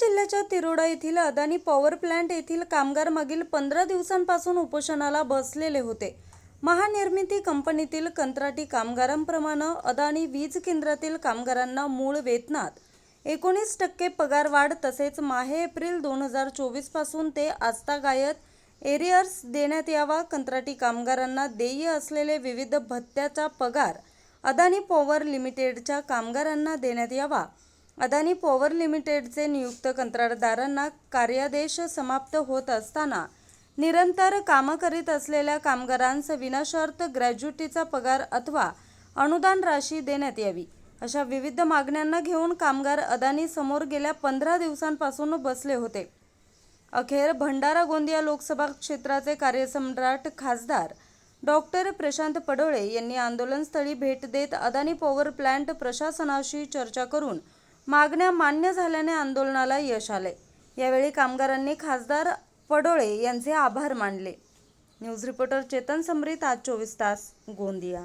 जिल्ह्याच्या तिरोडा येथील Adani power plant येथील कामगार मागील पंधरा दिवसांपासून उपोषणाला बसलेले होते. महानिर्मिती कंपनीतील कंत्राटी कामगारांप्रमाणे अदानी वीज केंद्रातील कामगारांना मूळ वेतनात एकोणीस टक्के पगार वाढ तसेच माहे एप्रिल दोन हजार चोवीसपासून ते आस्तागायत एरियर्स देण्यात यावा कंत्राटी कामगारांना देय असलेले विविध भत्त्याचा पगार अदानी पॉवर लिमिटेडच्या कामगारांना देण्यात यावा. अदानी पॉवर लिमिटेडचे नियुक्त कंत्राटदारांना कार्यादेश समाप्त होत असताना निरंतर कामं करीत असलेल्या कामगारांस विनाशर्त ग्रॅज्युटीचा पगार अथवा अनुदान राशी देण्यात यावी अशा विविध मागण्यांना घेऊन कामगार अदानी समोर गेल्या पंधरा दिवसांपासून बसले होते. अखेर भंडारा गोंदिया लोकसभा क्षेत्राचे कार्यसम्राट खासदार डॉक्टर प्रशांत पडोळे यांनी आंदोलनस्थळी भेट देत अदानी पॉवर प्लांट प्रशासनाशी चर्चा करून मागण्या मान्य झाल्याने आंदोलनाला यश आले. यावेळी कामगारांनी खासदार पडोळे यांचे आभार मानले. न्यूज रिपोर्टर चेतन समरीत आज चोवीस तास गोंदिया.